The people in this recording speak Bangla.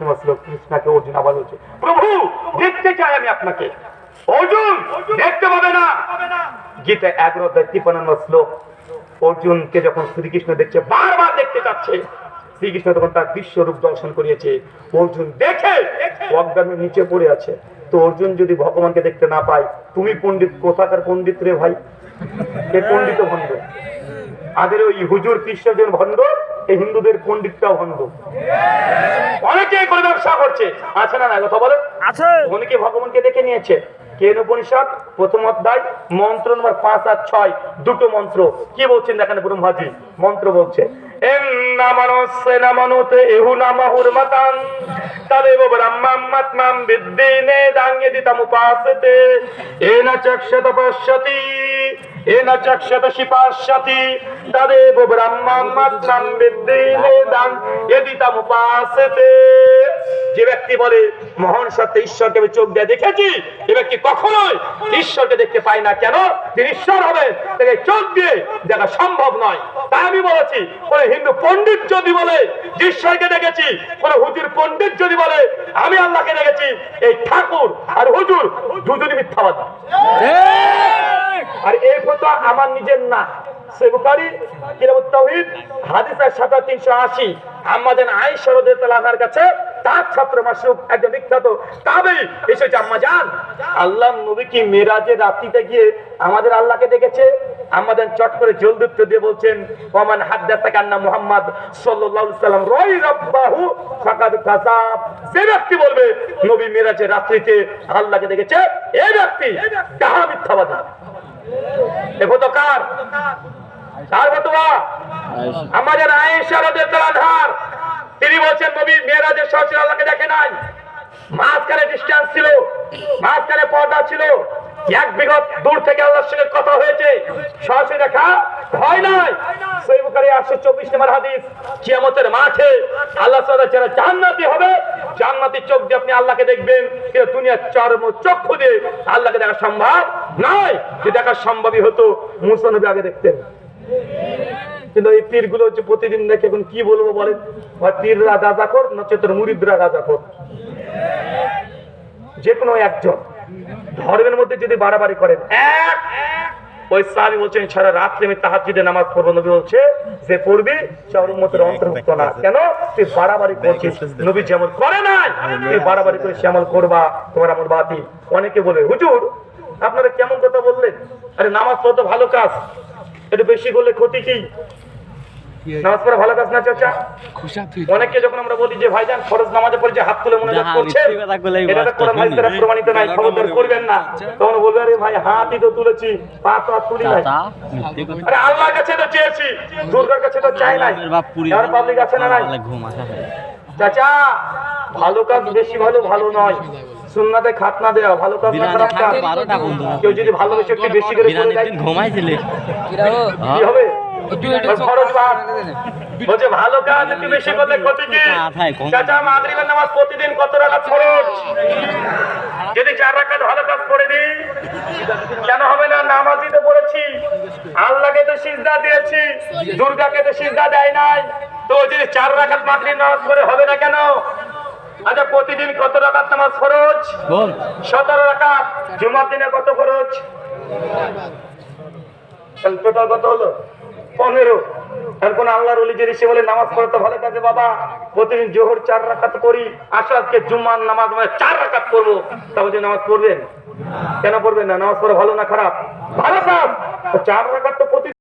নম্বর শ্লোক কৃষ্ণাকে অর্জুন আবার বলছে, প্রভু, দেখতে চাই আমি আপনাকে। অর্জুন, দেখতে পাবে না। গীতা এগারো অধ্যায় তিপ্পান্ন শ্লোক, অর্জুনকে যখন শ্রীকৃষ্ণ দেখছে, বারবার দেখতে চাচ্ছে। শ্রীকৃষ্ণ তখন তার বিশ্বরূপ দর্শন করিয়েছে। অর্জুন দেখে অজ্ঞানের নিচে পড়ে আছে। তো অর্জুন যদি ভগবানকে দেখতে না পায়, তুমি পণ্ডিত কোথাকার পণ্ডিত রে ভাই? এ পণ্ডিত ভণ্ড? আদের ওই হুজুর কৃষ্ণজন ভণ্ড? এই হিন্দুদের পণ্ডিতটাও ভণ্ড অনেকে করে ব্যবসা করছে। আছে না না কথা বলে। আছে। অনেকে ভগবানকে দেখে নিয়েছে। কেন উপনিষদ? প্রথম অধ্যায় মন্ত্র নম্বর পাঁচ আর ছয় দুটো মন্ত্র। কি বলছেন দেখেন ব্রহ্মাজি? মন্ত্র বলছে ব্রহ্মাত্মাম যে ব্যক্তি বলে, মহান সত্য ঈশ্বরকে আমি চোখ দিয়ে দেখেছি এ ব্যক্তি কখনোই ঈশ্বরকে দেখতে পায় না। কেন? তিনি ঈশ্বর হবে তাকে চোখ দিয়ে দেখা সম্ভব নয়। তাই আমি বলেছি, কোন হিন্দু পণ্ডিত যদি বলে ঈশ্বরকে দেখেছি কোন হুজুর পণ্ডিত যদি বলে, আমি আল্লাহকে দেখেছি এই ঠাকুর আর হুজুর দুজনই মিথ্যাবাদী। আর এই ফটো আমার নিজের না। কাছে তার ছাত্র একজন বিখ্যাত আল্লাহ রাত্রিতে গিয়ে আমাদের আল্লাহকে দেখেছে? আমাদের চট করে উত্তর দিয়ে বলছেন ওমান হাদ্দাসা কান্না মুহাম্মদ সাল্লাল্লাহু সাল্লাম ফাকাদ যে ব্যক্তি বলবে, নবী মেরাজের রাত্রিতে আল্লাহকে দেখেছে এই ব্যক্তি তো কার কার ফটোয়া আমাদের আয়েশা রাদিয়াল্লাহু আনহার তিনি বলছেন, নবী মেরাজের সরাসরি আল্লাহকে দেখে নাই। মাঝখানে ডিস্টেন্স ছিল, মাঝখানে পর্দা ছিল। এক বিঘত দূর থেকে আল্লাহর সঙ্গে কথা হয়েছে। সরাসরি দেখা হয় নাই। সেই বুখারী 824 নম্বর হাদিস। কিয়ামতের মাঠে আল্লাহ তাআলা যারা জান্নাতি হবে। জান্নাতি চোখ দিয়ে আপনি আল্লাহকে দেখবেন। কিন্তু দুনিয়ার চর্ম চক্ষু দিয়ে আল্লাহকে দেখা সম্ভব নয় যে দেখা সম্ভবই হতো, মুসা আগে দেখতেন। কিন্তু এই পীরগুলো হচ্ছে প্রতিদিন দেখে এখন কি বলব বলেন? হয় পীররা গাঁজা কর নচেত মুরিদরা গাঁজা কর যে কোনো একজন। ধর্মের মধ্যে যদি বাড়াবাড়ি করেন এক ওই সাহাবী বলছেন সারা রাত্রে আমি নামাজ পড়ব। নবী বলছে যে পড়বি সে ওর উম্মতের অন্তর্ভুক্ত না। কেন? তুই বাড়াবাড়ি করছিস। নবী যেমন করে নাই তুই বাড়াবাড়ি করে সে আমল করবা তোমার আমল বাতি অনেকে বলে হুজুর আপনারা কেমন কথা বললেন? আরে নামাজ পড়া তো ভালো কাজ। একটু বেশি করলে ক্ষতি কি? নামাজ পড়া ভালো কাজ না চাচা? অনেককে যখন আমরা বলি যে ভাইজান ফরজ নামাজে পড়ে যে হাত তুলে মনে এটা তো কোরআন হাদিস দ্বারা প্রমাণিত নাই খবরদার করবেন না। তখন বলবে আরে ভাই হাতই তো তুলেছি পা তো আর তুলি নাই। আরে আল্লাহর কাছে তো চেয়েছি দুর্গার কাছে তো চাই নাই। আর পাবলিক আছে না নাই। চাচা ভালো কাজ বেশি ভালো ভালো নয়। সুন্নাতে খাতনা দেওয়া ভালো কাজ না খারাপ কাজ। কেউ যদি ভালোবেসে একটু বেশি করে করে দেয়। ঘুমাইছিলে? কি হবে? বলছে ভালো কাজ একটু বেশি করলে ক্ষতি কি? চাচা মাগরিবের নামাজ প্রতিদিন কত রাকাত খরচ যদি চার রাকাত ভালো কাজ করে দিই কেন হবে না? নামাজই তো পড়েছি। আল্লাহকে তো সিজদা দিয়েছি। দুর্গাকে তো সিজদা দেয় নাই। তো যদি চার রাকাত মাগরিব নামাজ পড়ে হবে না কেন? আচ্ছা প্রতিদিন কত রাকাত নামাজ খরচ সতেরো রাকাত। জুমার দিনে কত খরচ টোটাল কত হলো? পনেরো। কোন আল্লাহর অলিজের এসে বলে, নামাজ পড়ে তো ভালো কাজে বাবা, প্রতিদিন জোহর চার রাখাত করি আশা আজকে জুম্মান নামাজ চার রাখাত করব তা যে নামাজ পড়বেন? কেন পড়বেন না? নামাজ পড়া ভালো না খারাপ? ভালো কাজ। চার রাখাত তো